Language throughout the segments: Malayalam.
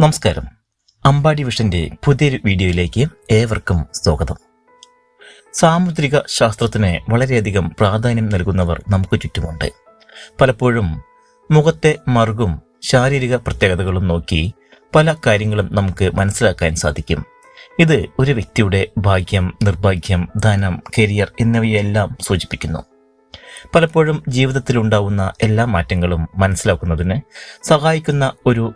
നമസ്കാരം. അമ്പാടി വിഷന്റെ പുതിയൊരു വീഡിയോയിലേക്ക് ഏവർക്കും സ്വാഗതം. സാമുദ്രിക ശാസ്ത്രത്തിന് വളരെയധികം പ്രാധാന്യം നൽകുന്നവർ നമുക്ക് ചുറ്റുമുണ്ട്. പലപ്പോഴും മുഖത്തെ മറുകും ശാരീരിക പ്രത്യേകതകളും നോക്കി പല കാര്യങ്ങളും നമുക്ക് മനസ്സിലാക്കാൻ സാധിക്കും. ഇത് ഒരു വ്യക്തിയുടെ ഭാഗ്യം നിർഭാഗ്യം ധനം കരിയർ എന്നിവയെല്ലാം സൂചിപ്പിക്കുന്നു. പലപ്പോഴും ജീവിതത്തിലുണ്ടാവുന്ന എല്ലാ മാറ്റങ്ങളും മനസ്സിലാക്കുന്നതിന് സഹായിക്കുന്ന ഒരു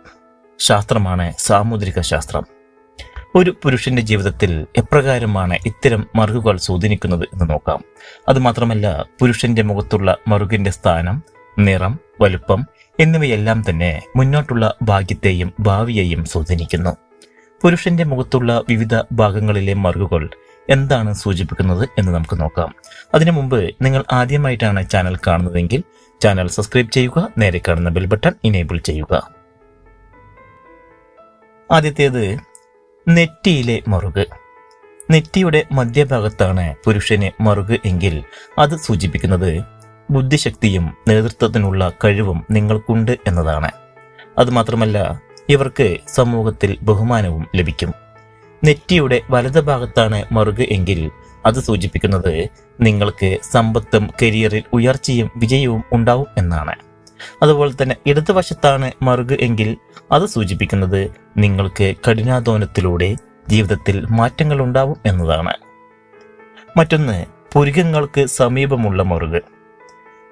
ശാസ്ത്രമാണ് സാമുദ്രിക ശാസ്ത്രം. ഒരു പുരുഷന്റെ ജീവിതത്തിൽ എപ്രകാരമാണ് ഇത്തരം മറുകുകൾ സ്വാധീനിക്കുന്നത് എന്ന് നോക്കാം. അതുമാത്രമല്ല പുരുഷന്റെ മുഖത്തുള്ള മറുകിന്റെ സ്ഥാനം നിറം വലുപ്പം എന്നിവയെല്ലാം തന്നെ മുന്നോട്ടുള്ള ഭാഗ്യത്തെയും ഭാവിയെയും സ്വാധീനിക്കുന്നു. പുരുഷന്റെ മുഖത്തുള്ള വിവിധ ഭാഗങ്ങളിലെ മറുകുകൾ എന്താണ് സൂചിപ്പിക്കുന്നത് എന്ന് നമുക്ക് നോക്കാം. അതിനു മുമ്പ് നിങ്ങൾ ആദ്യമായിട്ടാണ് ചാനൽ കാണുന്നതെങ്കിൽ ചാനൽ സബ്സ്ക്രൈബ് ചെയ്യുക നേരെ കാണുന്ന ബെൽ ബട്ടൺ ഇനേബിൾ ചെയ്യുക. ആദ്യത്തേത് നെറ്റിയിലെ മറുക്. നെറ്റിയുടെ മധ്യഭാഗത്താണ് പുരുഷന് മറുക് എങ്കിൽ അത് സൂചിപ്പിക്കുന്നത് ബുദ്ധിശക്തിയും നേതൃത്വത്തിനുള്ള കഴിവും നിങ്ങൾക്കുണ്ട് എന്നതാണ്. അതുമാത്രമല്ല ഇവർക്ക് സമൂഹത്തിൽ ബഹുമാനവും ലഭിക്കും. നെറ്റിയുടെ വലതുഭാഗത്താണ് മറുക് എങ്കിൽ അത് സൂചിപ്പിക്കുന്നത് നിങ്ങൾക്ക് സമ്പത്തും കരിയറിൽ ഉയർച്ചയും വിജയവും ഉണ്ടാവും എന്നാണ്. അതുപോലെ തന്നെ ഇടതുവശത്താണ് മറുക് എങ്കിൽ അത് സൂചിപ്പിക്കുന്നത് നിങ്ങൾക്ക് കഠിനാധ്വാനത്തിലൂടെ ജീവിതത്തിൽ മാറ്റങ്ങൾ ഉണ്ടാവും എന്നതാണ്. മറ്റൊന്ന് പുരുകങ്ങൾക്ക് സമീപമുള്ള മറുക്.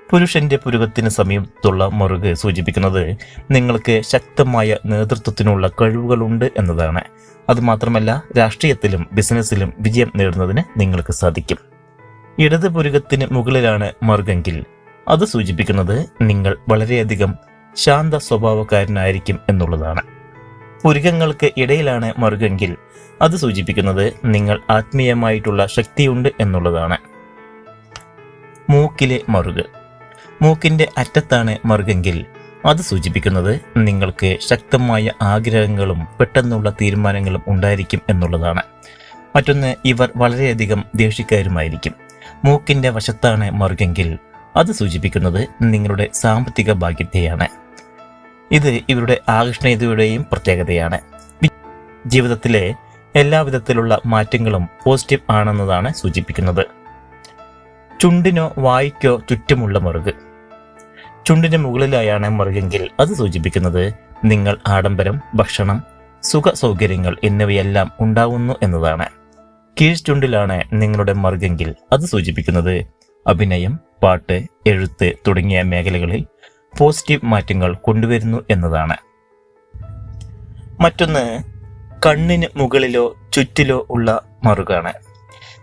പുരുഷന്റെ പുരുകത്തിന് സമീപത്തുള്ള മറുക് സൂചിപ്പിക്കുന്നത് നിങ്ങൾക്ക് ശക്തമായ നേതൃത്വത്തിനുള്ള കഴിവുകളുണ്ട് എന്നതാണ്. അതുമാത്രമല്ല രാഷ്ട്രീയത്തിലും ബിസിനസ്സിലും വിജയം നേടുന്നതിന് നിങ്ങൾക്ക് സാധിക്കും. ഇടത് പുരുകത്തിന് മുകളിലാണ് മറുകെങ്കിൽ അത് സൂചിപ്പിക്കുന്നത് നിങ്ങൾ വളരെയധികം ശാന്ത സ്വഭാവക്കാരനായിരിക്കും എന്നുള്ളതാണ്. പുരുകങ്ങൾക്ക് ഇടയിലാണ് മറുകെങ്കിൽ അത് സൂചിപ്പിക്കുന്നത് നിങ്ങൾ ആത്മീയമായിട്ടുള്ള ശക്തിയുണ്ട് എന്നുള്ളതാണ്. മൂക്കിലെ മറുക്. മൂക്കിന്റെ അറ്റത്താണ് മറുകെങ്കിൽ അത് സൂചിപ്പിക്കുന്നത് നിങ്ങൾക്ക് ശക്തമായ ആഗ്രഹങ്ങളും പെട്ടെന്നുള്ള തീരുമാനങ്ങളും ഉണ്ടായിരിക്കും എന്നുള്ളതാണ്. മറ്റൊന്ന് ഇവർ വളരെയധികം ദേഷ്യക്കാരുമായിരിക്കും. മൂക്കിന്റെ വശത്താണ് മറുകെങ്കിൽ അത് സൂചിപ്പിക്കുന്നത് നിങ്ങളുടെ സാമ്പത്തിക ഭാഗ്യത്തെയാണ്. ഇത് ഇവരുടെ ആകർഷണീയതയുടെയും പ്രത്യേകതയാണ്. ജീവിതത്തിലെ എല്ലാവിധത്തിലുള്ള മാറ്റങ്ങളും പോസിറ്റീവ് ആണെന്നതാണ് സൂചിപ്പിക്കുന്നത്. ചുണ്ടിനോ വായിക്കോ ചുറ്റുമുള്ള മുറുക്. ചുണ്ടിന് മുകളിലായാണ് മുറുകെങ്കിൽ അത് സൂചിപ്പിക്കുന്നത് നിങ്ങൾ ആഡംബരം ഭക്ഷണം സുഖ സൗകര്യങ്ങൾ എന്നിവയെല്ലാം ഉണ്ടാവുന്നു എന്നതാണ്. കീഴ്ചുണ്ടിലാണ് നിങ്ങളുടെ മറുകെങ്കിൽ അത് സൂചിപ്പിക്കുന്നത് അഭിനയം പാട്ട് എഴുത്ത് തുടങ്ങിയ മേഖലകളിൽ പോസിറ്റീവ് മാറ്റങ്ങൾ കൊണ്ടുവരുന്നു എന്നതാണ്. മറ്റൊന്ന് കണ്ണിന് മുകളിലോ ചുറ്റിലോ ഉള്ള മറുകാണ്.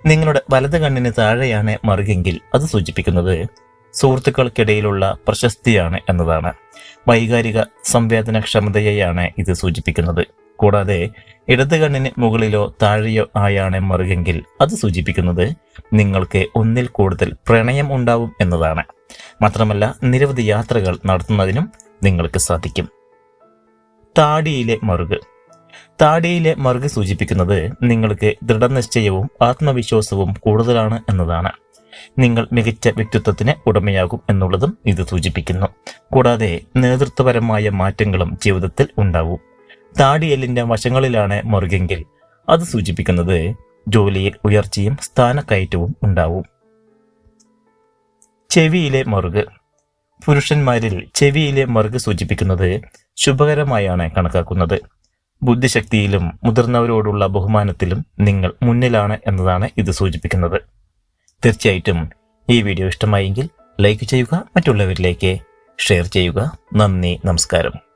നിങ്ങളുടെ വലത് കണ്ണിന് താഴെയാണ് മറുകെങ്കിൽ അത് സൂചിപ്പിക്കുന്നത് സുഹൃത്തുക്കൾക്കിടയിലുള്ള പ്രശസ്തിയാണ് എന്നതാണ്. വൈകാരിക സംവേദനക്ഷമതയെയാണ് ഇത് സൂചിപ്പിക്കുന്നത്. കൂടാതെ ഇടത് കണ്ണിന് മുകളിലോ താഴെയോ ആയാണ് മറുകെങ്കിൽ അത് സൂചിപ്പിക്കുന്നത് നിങ്ങൾക്ക് ഒന്നിൽ കൂടുതൽ പ്രണയം ഉണ്ടാവും എന്നതാണ്. മാത്രമല്ല നിരവധി യാത്രകൾ നടത്തുന്നതിനും നിങ്ങൾക്ക് സാധിക്കും. താടിയിലെ മറുക്. താടിയിലെ മറുക് സൂചിപ്പിക്കുന്നത് നിങ്ങൾക്ക് ദൃഢനിശ്ചയവും ആത്മവിശ്വാസവും കൂടുതലാണ് എന്നതാണ്. നിങ്ങൾ മികച്ച വ്യക്തിത്വത്തിന് ഉടമയാകും എന്നുള്ളതും ഇത് സൂചിപ്പിക്കുന്നു. കൂടാതെ നേതൃത്വപരമായ മാറ്റങ്ങളും ജീവിതത്തിൽ ഉണ്ടാവും. താടിയെല്ലിന്റെ വശങ്ങളിലാണ് മുറുകെങ്കിൽ. അത് സൂചിപ്പിക്കുന്നത് ജോലിയിൽ ഉയർച്ചയും സ്ഥാനക്കയറ്റവും ഉണ്ടാവും. ചെവിയിലെ മുറുക്. പുരുഷന്മാരിൽ ചെവിയിലെ മുറുക് സൂചിപ്പിക്കുന്നത് ശുഭകരമായാണ് കണക്കാക്കുന്നത്. ബുദ്ധിശക്തിയിലും മുതിർന്നവരോടുള്ള ബഹുമാനത്തിലും നിങ്ങൾ മുന്നിലാണ് എന്നതാണ് ഇത് സൂചിപ്പിക്കുന്നത്. തീർച്ചയായിട്ടും ഈ വീഡിയോ ഇഷ്ടമായെങ്കിൽ ലൈക്ക് ചെയ്യുക മറ്റുള്ളവരിലേക്ക് ഷെയർ ചെയ്യുക. നന്ദി നമസ്കാരം.